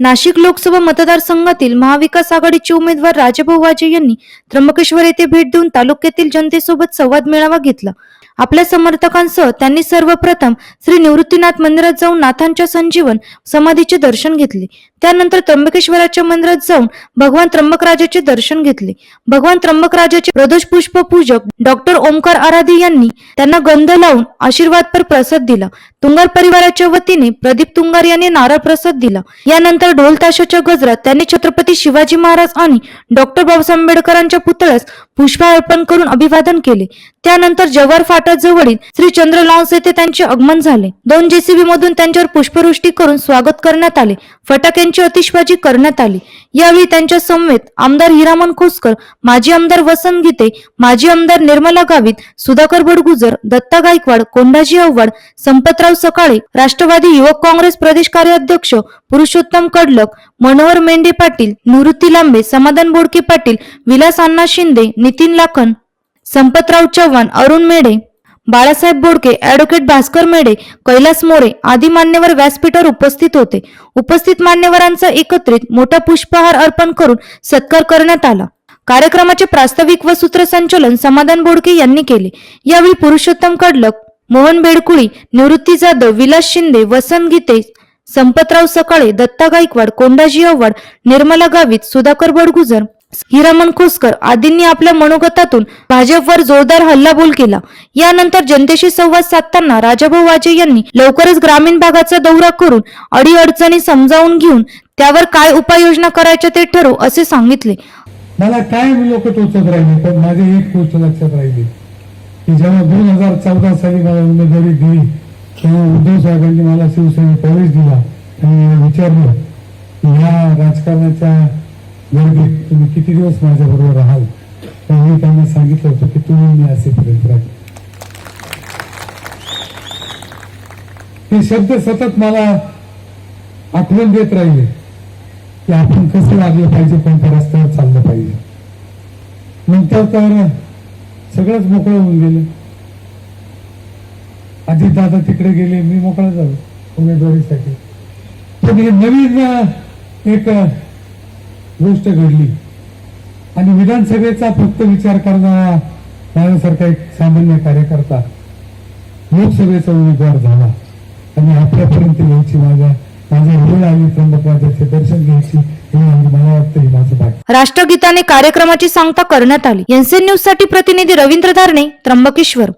नाशिक लोकसभा मतदारसंघातील महाविकास आघाडीचे उमेदवार राजाभाऊ वाजे यांनी त्र्यंबकेश्वर येथे भेट देऊन तालुक्यातील जनतेसोबत संवाद मेळावा घेतला. आपल्या समर्थकांसह त्यांनी सर्वप्रथम श्री निवृत्तीनाथ मंदिरात जाऊन नाथांच्या संजीवन समाधीचे दर्शन घेतले. त्यानंतर त्र्यंबकेश्वराच्या मंदिरात जाऊन भगवान त्र्यंबकराजाचे दर्शन घेतले. भगवान त्र्यंबकराजाचे प्रदोष पुष्प पूजक डॉक्टर ओमकार आराधे यांनी त्यांना गंध लावून आशीर्वादपर प्रसाद दिला. तुंगार परिवाराच्या वतीने प्रदीप तुंगार यांनी नारळ प्रसाद दिला. यानंतर ढोल ताशाच्या गजरात त्यांनी छत्रपती शिवाजी महाराज आणि डॉक्टर बाबासाहेब आंबेडकरांच्या पुतळ्यास पुष्पा अर्पण करून अभिवादन केले. त्यानंतर जव्हार फाटा जवळील श्री चंद्र लॉन्स येथे त्यांचे आगमन झाले. दोन जेसीबी मधून त्यांच्यावर पुष्पवृष्टी करून स्वागत करण्यात आले. फटाक्यांची अतिशबाजी करण्यात आली. यावेळी त्यांच्या समवेत आमदार हिरामन खोसकर माजी आमदार वसंत गीते माजी आमदार निर्मला गावित सुधाकर बडगुजर दत्ता गायकवाड कोंडाजी आव्हाड संपतराव सकाळे राष्ट्रवादी युवक काँग्रेस प्रदेश कार्याध्यक्ष पुरुषोत्तम कडलक मनोहर मेंढे पाटील निवृत्ती लांबे समाधान बोडके पाटील विलास अण्णा शिंदे नितीन लाखन संपतराव चव्हाण अरुण मेढे बाळासाहेब बोडके ॲडव्होकेट भास्कर मेढे कैलास मोरे आदी मान्यवर व्यासपीठावर उपस्थित होते. उपस्थित मान्यवरांचा एकत्रित मोठा पुष्पहार अर्पण करून सत्कार करण्यात आला. कार्यक्रमाचे प्रास्ताविक व सूत्रसंचालन समाधान बोडके यांनी केले. यावेळी पुरुषोत्तम कडलक मोहन बेडकुळी निवृत्ती जाधव विलास शिंदे वसंत गीते संपतराव सकाळे दत्ता गायकवाड कोंडाजी आव्हाड निर्मला गावित सुधाकर बडगुजर हिरामन खोसकर आदींनी आपल्या मनोगतातून भाजपवर जोरदार हल्लाबोल केला. यानंतर जनतेशी संवाद साधताना राजाभाऊ वाजे यांनी लवकरच ग्रामीण भागाचा दौरा करून अडीअडचणी समजावून घेऊन त्यावर काय उपाययोजना करायच्या ते ठरवू असे सांगितले. मला काय लोक टोचत राहिले पण माझी एक गोष्ट लक्षात राहिली की जेव्हा दोन हजार चौदा साली मला उमेदवारी दिली उद्धव साहेबांनी मला शिवसेनेत प्रवेश दिला त्यांनी विचारलं की ह्या राजकारणाच्या गर्दीत तुम्ही किती दिवस माझ्या बरोबर राहाल? तेव्हा मी त्यांना सांगितलं होतं की तुम्ही मी असेपर्यंत राहील. ते शब्द सतत मला आठवण देत राहिले की आपण कसं लागलं पाहिजे कोणत्या रस्त्यावर चाललं पाहिजे. नंतर तर सगळंच मोकळं होऊन गेलं. अजित दादा तिकडे गेले मी मोकळा झालो उमेदवारीसाठी. पण हे नवीन एक गोष्ट घडली. आणि विधानसभेचा फक्त विचार करणारा माझ्यासारखा एक सामान्य कार्यकर्ता लोकसभेचा उमेदवार झाला. आणि आपल्यापर्यंत यायची माझ्या माझ्या वेळ आली त्र्यंबकराजाचे दर्शन घ्यायची राष्ट्रगीताने कार्यक्रमाची सांगता करण्यात आली. एनसीएन न्यूजसाठी प्रतिनिधी रवींद्र धारणे त्र्यंबकेश्वर.